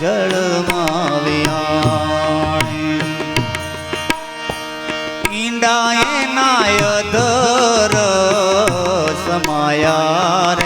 જળમાં વિયાણે ઈંડા એના અધર સમાયા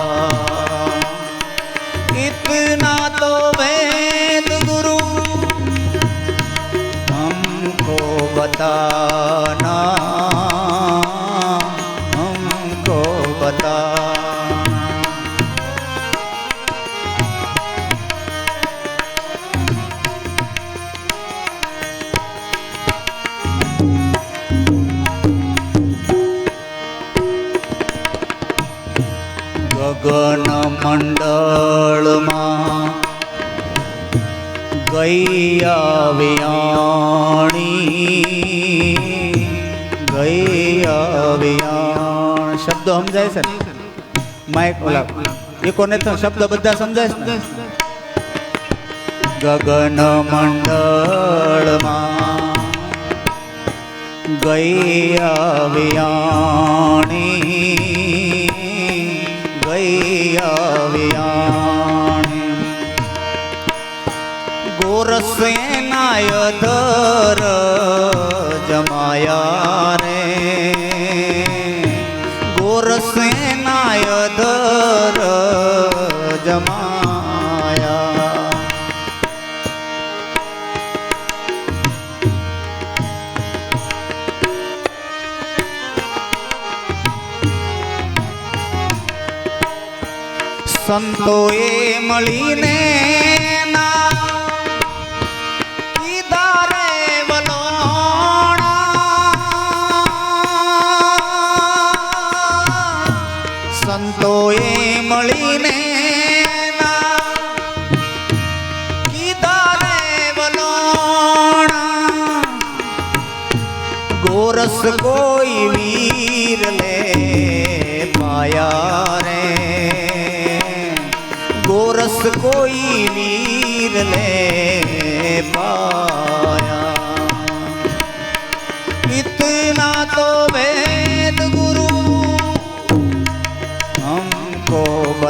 Tuhan. ઓલા એકોને તો શબ્દ બધા સમજાય? ગગન મંડળમાં ગૈયા વિયાણી ગૈયા વિયાણી ગોરસ અધર જમાયા સંતોએ મળીને સંતોએ મળીને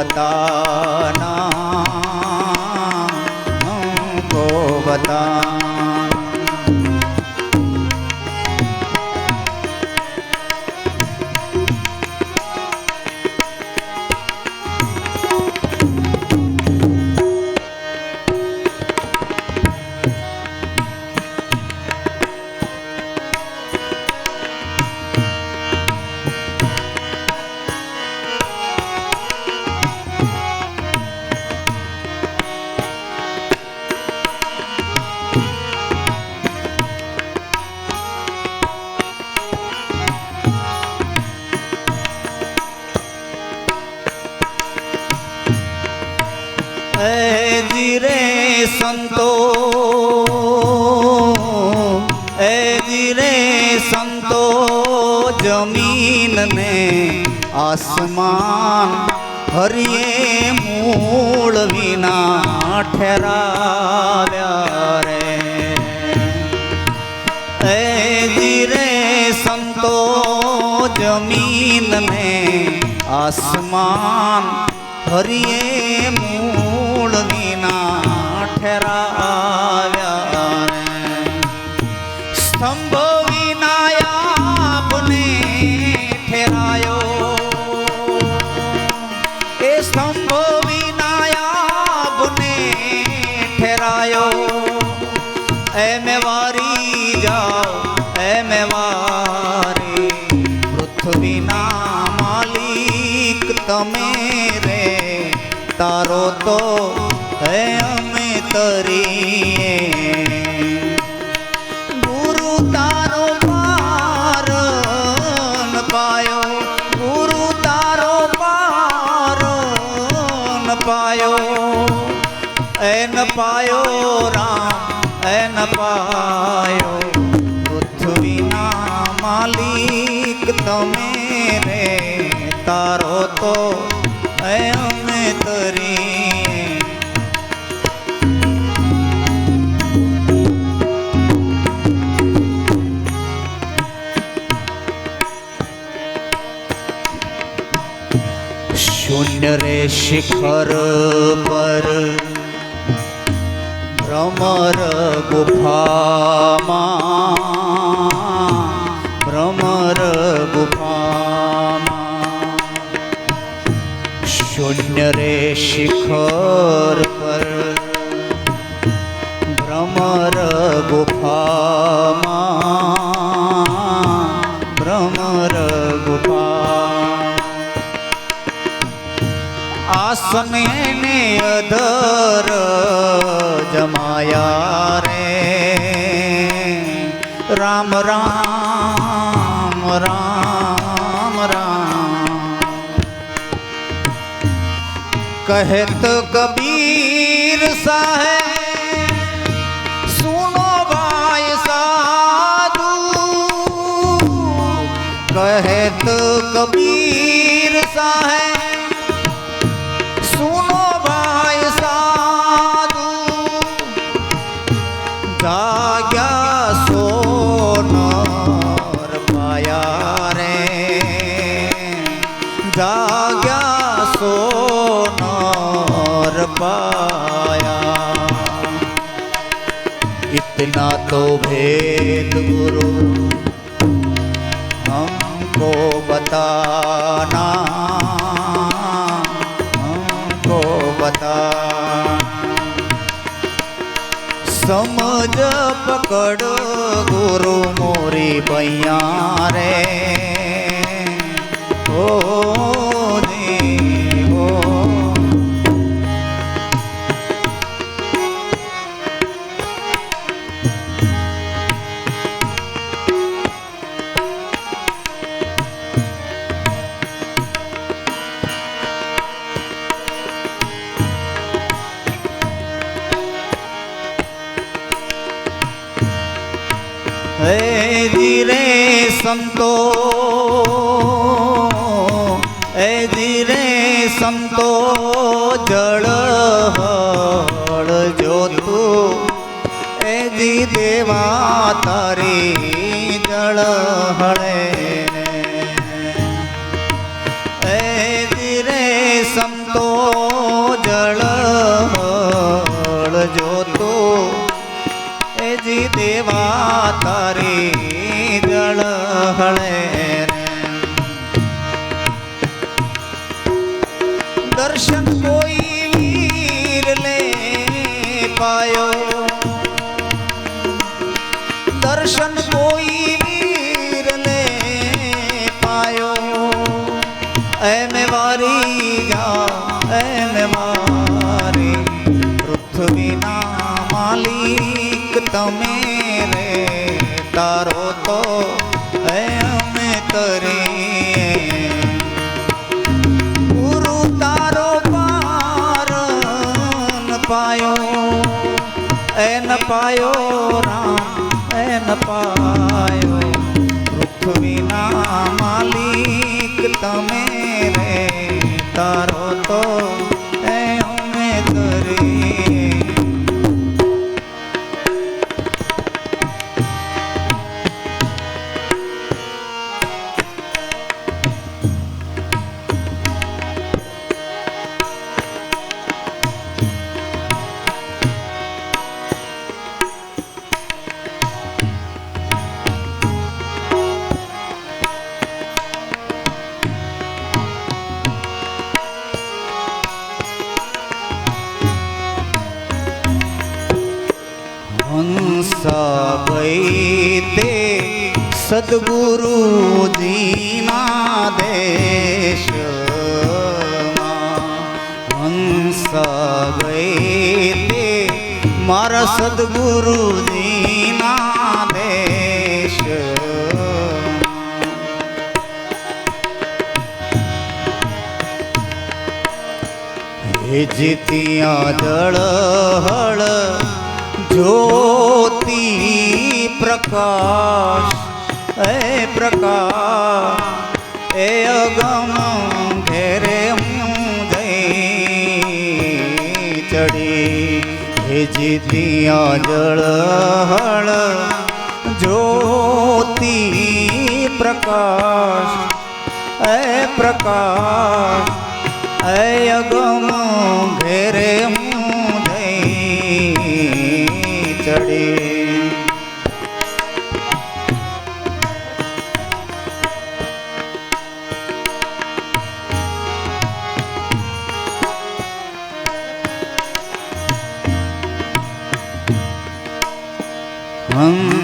પોતાના હરિયે મૂળ વિના ઠેરાવ્યા રે. એ ધીરે સંતો જમીનને આસમાન હરિયે મૂળ વિના ઠેરાવ્યા તો હે અમે પાયો. એન પાયો રામ, એન પાયો. પૃથ્વીના માલિક તમે રે. તારો તો શિખર પર ભ્રમર ગુફામાં ભ્રમર ગુફામાં. શૂન્ય રે શિખર પર ભ્રમર ગુફામાં આસને ને અધર જમાયા રે રામ રામ રામ રામ કહેત કબીર સાહેબ સુનો ભાઈ સાધુ इतना तो भेद गुरु हमको बताना हमको बता समझ पकड़ गुरु मोरी बैया रे ધીરે સંતો એ ધીરે સંતો જળ હળ જોતું. એ જી દેવા તારી જી દેવા તારી જળ હળે દર્શન કોઈ વીર લે પાયો. દર્શન કોઈ વીર લે પાયો. એમ વારી જા, એમ મારી પૃથ્વીના માલિક તમે રે, તારો તો અમે તરી ગુરુ તારો પાર પાયો, એન પાયો રામ, એન પાયો. પૃથ્વીના માલિક તમે રે, તારો તો સદગુરુજીના દેશ હંસ ગઈ મારા સદગુરુજીના દેશ. હે જીતિયા જળ હળ જ્યોતિ પ્રકાશ. હે પ્રકાશ, એ અગમ ઘેરે હું જઈ ચડી. હે જીતિયા જળ હળ, જ્યોતિ પ્રકાશ એ પ્રકાશ અયગમ ઘેરે હું જઈ ચડી.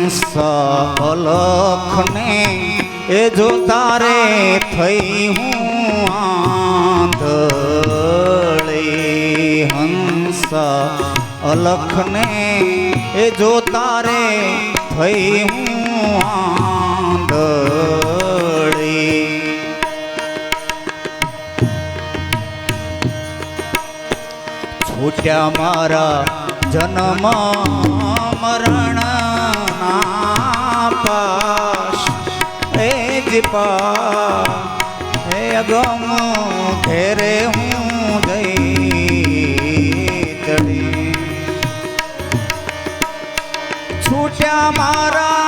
હંસ અલખને એ જો તારે થઈ હું આંધળે હંસ. અલખને એ જો તારે થઈ હું આંધળી. છૂટ્યા મારા જન્મ મરણ પાશ. એ જીપા હે અગમ ઘેરે હું જઈ ચડી. છૂટ્યા મારા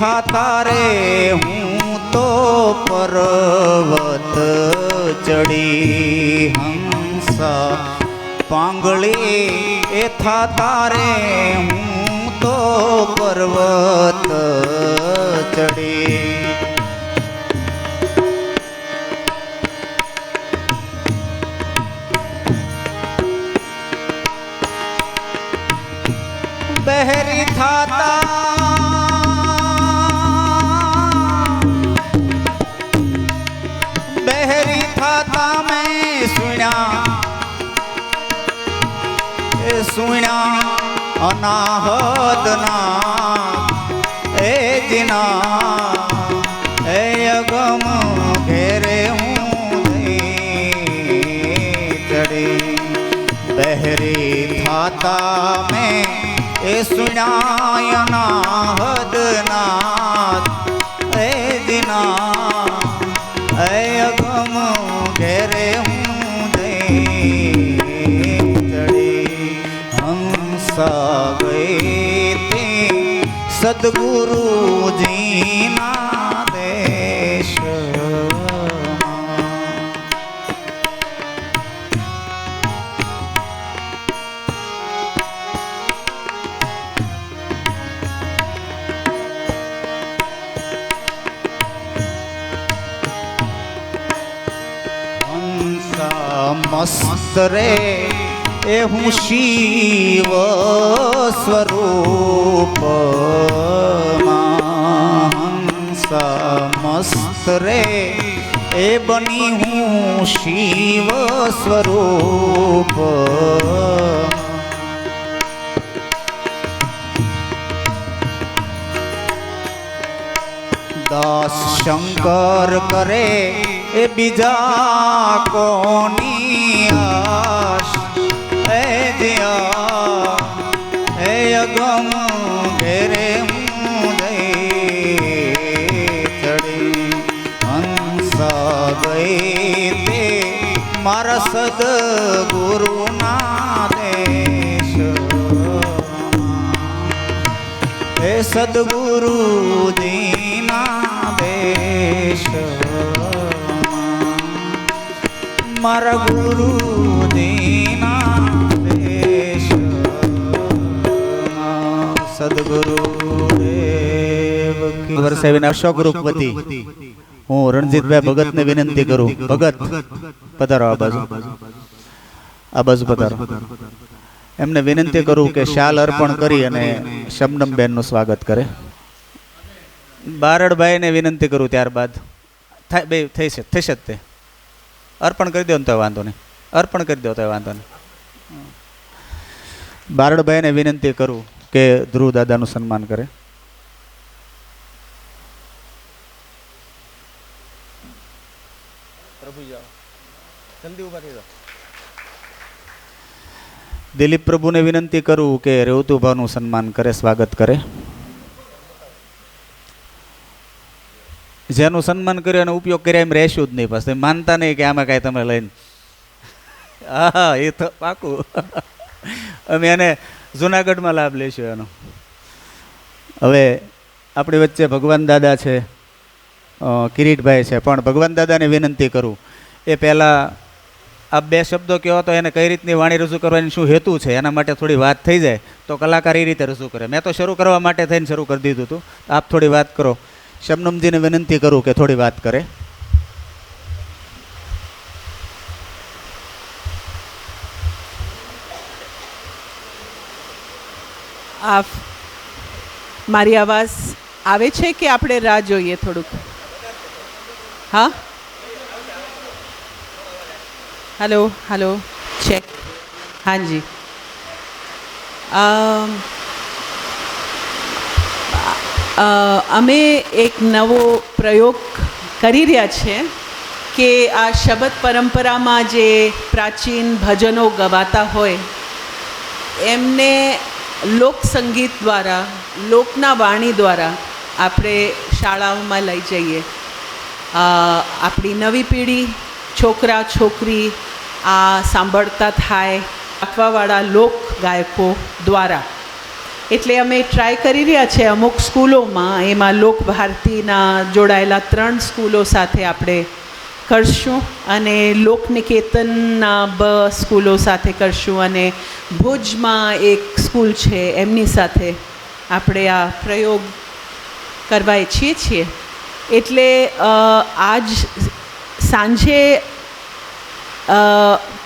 થાતા રે હું તો પર્વત ચડી હંસ પાંગળી એ થાતા રે હું તો પર્વત ચડી. બહેરી થાતા થાતા મેં સુણ્યા એ સુણ્યા અનાહદના એ જીના એ અગમ ઘેરે હું ચડી બહેરી થાતા મેં એ સુણાયના હદનાથ એ દિના સદગુરુજીના દેશ મસ્ત રે એ હું શિવ સ્વરૂપ. હંસા મસ્ત રે. એ બની હું શિવ સ્વરૂપ. દાસ શંકર કરે એ બીજા કોની આશ? હે દિયા હે અગમ ગઈ તે મારા સદગુરુના દેશ હે સદગુરુ દીના દેશ મારા ગુરુ સદગુરુ દેવ વર્ષે અશોક રૂપવતી વતી. હું રણજીતભાઈ ભગતને વિનંતી કરું. ભગત પધારો આ બાજુ. આ બાજુ. પધારો. એમને વિનંતી કરું કે શાલ અર્પણ કરી અને શબનમ બેનનું સ્વાગત કરે. બારડભાઈને વિનંતી કરું ત્યારબાદ. થાય બે થઈ છે થશે જ તે. અર્પણ કરી દો ને તો વાંધો નહીં. અર્પણ કરી દો તો વાંધો નહીં. બારડભાઈને વિનંતી કરું કે ધ્રુવ દાદાનું સન્માન કરે. દિલીપ પ્રભુને વિનંતી કરું કે રેવતુભાનું સન્માન કરે, સ્વાગત કરે. જેનું સન્માન કર્યું એનો ઉપયોગ કર્યા એમ રહેશું જ નહીં પાસે માનતા નહીં કે આમાં કાંઈ તમે લઈને. હા એ તો પાકું. અમે એને જુનાગઢમાં લાભ લઈશું એનો. હવે આપણી વચ્ચે ભગવાન દાદા છે કિરીટભાઈ છે, પણ ભગવાન દાદાને વિનંતી કરું. એ પહેલાં આ બે શબ્દો કહો તો એને કઈ રીતની વાણી રજૂ કરવાની શું હેતુ છે? એના માટે થોડી વાત થઈ જાય. તો કલાકાર એ રીતે રજૂ કરે. મેં તો શરૂ કરવા માટે થઈને શરૂ કરી દીધું હતું આપ થોડી વાત કરો. શબનમજીને વિનંતી કરું કે થોડી વાત કરે. આ મારી અવાજ આવે છે કે આપણે રાહ જોઈએ થોડુંક? હા? હલો હલો છે હાજી અમે એક નવો પ્રયોગ કરી રહ્યા છે કે આ શબદ પરંપરામાં જે પ્રાચીન ભજનો ગવાતા હોય, એમને લોકસંગીત દ્વારા, લોકના વાણી દ્વારા આપણે શાળાઓમાં લઈ જઈએ. આપણી નવી પેઢી, છોકરા, છોકરી આ સાંભળતા થાય રાખવાવાળા લોક ગાયકો દ્વારા. એટલે અમે ટ્રાય કરી રહ્યા છે અમુક સ્કૂલોમાં, એમાં લોક ભારતીના જોડાયેલા ત્રણ સ્કૂલો સાથે આપણે કરશું અને લોકનિકેતનના બ સ્કૂલો સાથે કરશું અને ભુજમાં એક સ્કૂલ છે, એમની સાથે આપણે આ પ્રયોગ કરવા ઈચ્છીએ છીએ. એટલે આજ સાંજે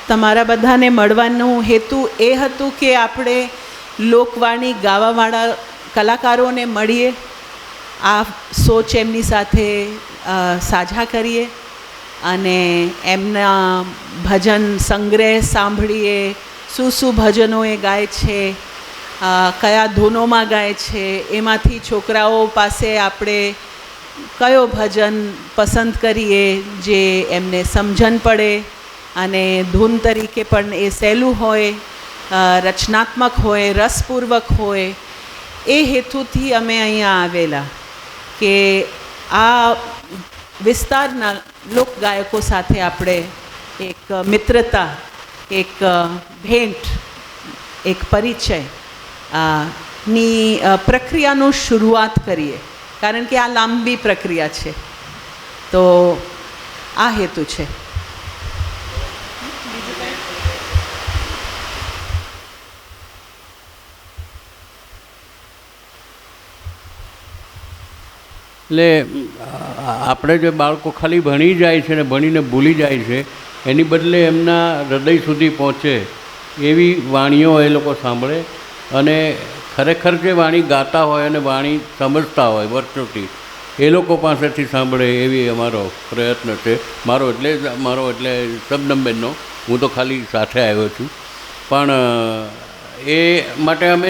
તમારા બધાને મળવાનું હેતુ એ હતું કે આપણે લોકવાણી ગાવાવાળા કલાકારોને મળીએ, આ સોચ એમની સાથે સાઝા કરીએ અને એમના ભજન સંગ્રહ સાંભળીએ, શું શું ભજનો એ ગાય છે કયા ધૂનોમાં ગાય છે, એમાંથી છોકરાઓ પાસે આપણે કયો ભજન પસંદ કરીએ જે એમને સમજણ પડે. અને ધૂન તરીકે પણ એ સહેલું હોય રચનાત્મક હોય, રસપૂર્વક હોય, એ હેતુથી અમે અહીંયા આવેલા કે આ વિસ્તારના લોકગાયકો સાથે આપણે એક મિત્રતા, એક ભેટ, એક પરિચયની પ્રક્રિયાનું શરૂઆત કરીએ. કારણ કે આ લાંબી પ્રક્રિયા છે. તો આ હેતુ છે. એટલે આપણે જે બાળકો ખાલી ભણી જાય છે ને ભણીને ભૂલી જાય છે, એની બદલે એમના હૃદય સુધી પહોંચે એવી વાણીઓ એ લોકો સાંભળે. અને ખરેખર જે વાણી ગાતા હોય અને વાણી સમજતા હોય વર્ષોથી એ લોકો પાસેથી સાંભળે એવી અમારો પ્રયત્ન છે. મારો એટલે મારો એટલે શબનમબેનનો હું તો ખાલી સાથે આવ્યો છું. પણ એ માટે અમે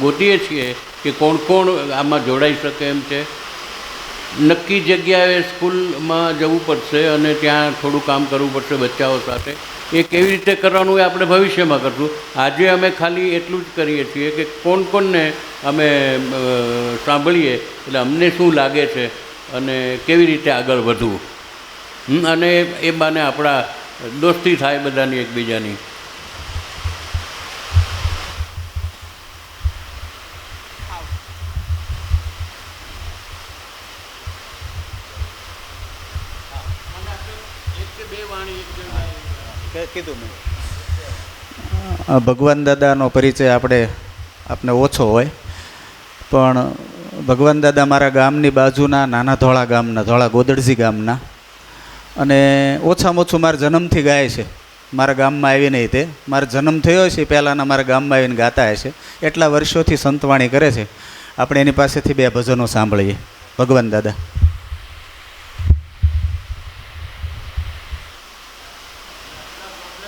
ગોતીએ છીએ કે કોણ કોણ આમાં જોડાઈ શકે એમ છે. નક્કી જગ્યાએ સ્કૂલમાં જવું પડશે અને ત્યાં થોડું કામ કરવું પડશે બચ્ચાઓ સાથે. એ કેવી રીતે કરવાનું એ આપણે ભવિષ્યમાં કરશું. આજે અમે ખાલી એટલું જ કરીએ છીએ કે કોણ કોણને અમે સાંભળીએ એટલે અમને શું લાગે છે અને કેવી રીતે આગળ વધવું. અને એ બાને આપણા દોસ્તી થાય બધાની એકબીજાની. કીધું ભગવાન દાદાનો પરિચય આપણે આપને ઓછો હોય, પણ ભગવાન દાદા મારા ગામની બાજુના નાના ધોળા ગામના, ધોળા ગોદડજી ગામના, અને ઓછામાં ઓછું મારા જન્મથી ગાય છે. મારા ગામમાં આવીને તે. મારો જન્મ થયો છે પહેલાંના મારા ગામમાં આવીને ગાતા હશે. એટલા વર્ષોથી સંતવાણી કરે છે. આપણે એની પાસેથી બે ભજનો સાંભળીએ. ભગવાન દાદા.